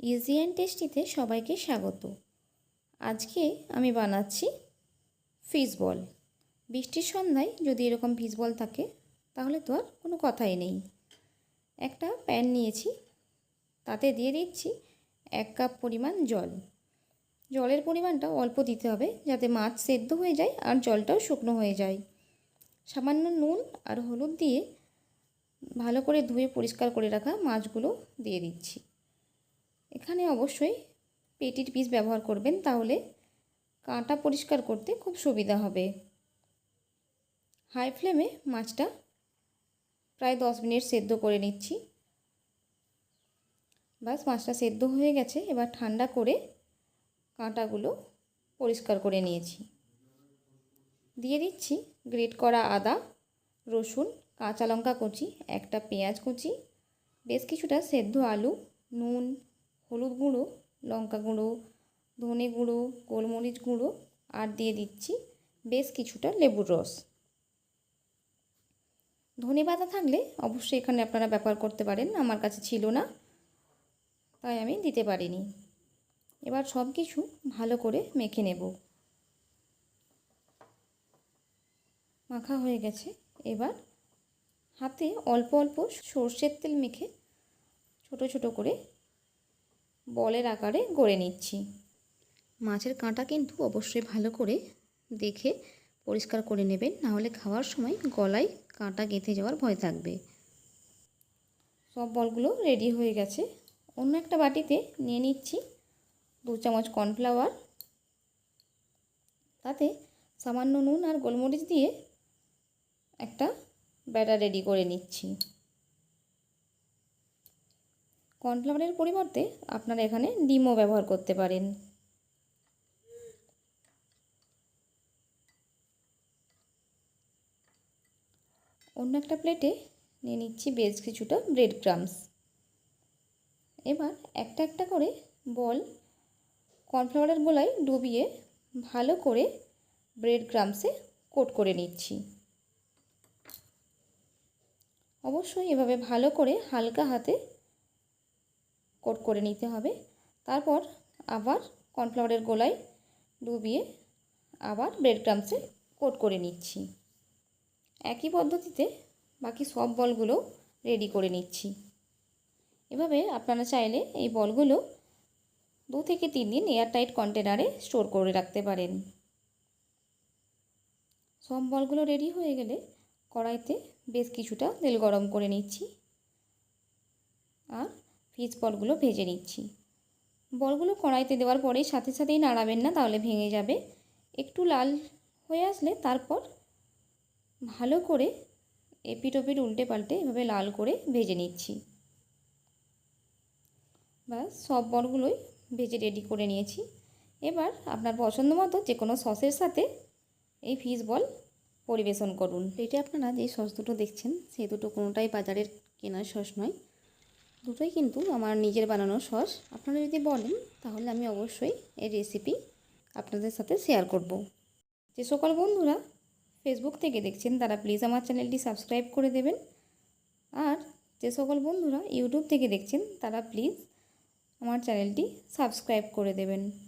Easy and টেস্টিতে সবাইকে স্বাগত। আজকে আমি বানাচ্ছি ফিশ বল বৃষ্টির সন্ধ্যায় যদি এরকম ফিশ বল থাকে, তাহলে তো আর কোনো কথাই নেই। একটা প্যান নিয়েছি, তাতে দিয়ে দিচ্ছি এক কাপ পরিমাণ জল। জলের পরিমাণটা অল্প দিতে হবে যাতে মাছ সেদ্ধ হয়ে যায় আর জলটাও শুকনো হয়ে যায়। সামান্য নুন আর হলুদ দিয়ে ভালো করে ধুয়ে পরিষ্কার করে রাখা মাছগুলো দিয়ে দিচ্ছি। এখানে অবশ্যই পেটির পিস ব্যবহার করবেন, তাহলে কাঁটা পরিষ্কার করতে খুব সুবিধা হবে। হাই ফ্লেমে মাছটা প্রায় দশ মিনিট সেদ্ধ করে নিচ্ছি। বাস মাছটা সেদ্ধ হয়ে গেছে। এবার ঠান্ডা করে কাঁটাগুলো পরিষ্কার করে নিয়েছি। দিয়ে দিচ্ছি গ্রেট করা আদা, রসুন, কাঁচা লঙ্কা কুচি, একটা পেঁয়াজ কুচি, বেশ কিছুটা সেদ্ধ আলু, নুন হলুদ গুঁড়ো, লঙ্কা গুঁড়ো, ধনে গুঁড়ো, গোলমরিচ গুঁড়ো আর দিয়ে দিচ্ছি বেশ কিছুটা লেবুর রস। ধনে পাতা থাকলে অবশ্যই এখানে আপনারা ব্যবহার করতে পারেন, আমার কাছে ছিল না, তাই আমি দিতে পারিনি। এবার সব কিছু ভালো করে মেখে নেব। মাখা হয়ে গেছে, এবার হাতে অল্প অল্প সর্ষের তেল মেখে ছোট ছোট করে বলের আকারে গড়ে নিচ্ছি। মাছের কাঁটা কিন্তু অবশ্যই ভালো করে দেখে পরিষ্কার করে নেবেন, নাহলে খাওয়ার সময় গলায় কাঁটা গেঁথে যাওয়ার ভয় থাকবে। সব বলগুলো রেডি হয়ে গেছে। অন্য একটা বাটিতে নিয়ে নিচ্ছি দু চামচ কর্নফ্লাওয়ার। তাতে সামান্য নুন আর গোলমরিচ দিয়ে একটা ব্যাটার রেডি করে নিচ্ছি। কর্নফ্লাওয়ারের পরিবর্তে আপনারা এখানে ডিমও ব্যবহার করতে পারেন। অন্য একটা প্লেটে নিয়ে নিচ্ছি বেশ কিছুটা ব্রেড ক্রামস এবার একটা একটা করে বল কর্নফ্লাওয়ারের গোলায় ডুবিয়ে ভালো করে ব্রেড ক্রামসে কোট করে নিচ্ছি। অবশ্যই এভাবে ভালো করে হালকা হাতে কোট করে নিতে হবে। তারপর আবার কর্নফ্লাওয়ারের গোলায় ডুবিয়ে আবার ব্রেড ক্রামসে কোট করে নিচ্ছি। একই পদ্ধতিতে বাকি সব বলগুলো রেডি করে নিচ্ছি। এভাবে আপনারা চাইলে এই বলগুলো দু থেকে তিন দিন এয়ারটাইট কন্টেনারে স্টোর করে রাখতে পারেন। সব বলগুলো রেডি হয়ে গেলে কড়াইতে বেশ কিছুটা তেল গরম করে নিচ্ছি। আর ফিস বলগুলো ভেজে নিচ্ছি। বলগুলো কড়াইতে দেওয়ার পরেই সাথে সাথেই নাড়াবেন না, তাহলে ভেঙে যাবে। একটু লাল হয়ে আসলে তারপর ভালো করে এপিট ওপিট উল্টে পাল্টে এভাবে লাল করে ভেজে নিচ্ছি। বা সব বলগুলোই ভেজে রেডি করে নিয়েছি। এবার আপনার পছন্দ মতো যে কোনো সসের সাথে এই ফিশ বল পরিবেশন করুন। প্লেটে আপনারা যে সস দুটো দেখছেন সেই দুটো কোনোটাই বাজারের কেনার সস নয়। দুটোই কিন্তু আমার নিজের বানানো সস। আপনারা যদি বলেন, তাহলে আমি অবশ্যই এই রেসিপি আপনাদের সাথে শেয়ার করব। যে সকল বন্ধুরা ফেসবুক থেকে দেখছেন, তারা প্লিজ আমার চ্যানেলটি সাবস্ক্রাইব করে দেবেন। আর যে সকল বন্ধুরা ইউটিউব থেকে দেখছেন, তারা প্লিজ আমার চ্যানেলটি সাবস্ক্রাইব করে দেবেন।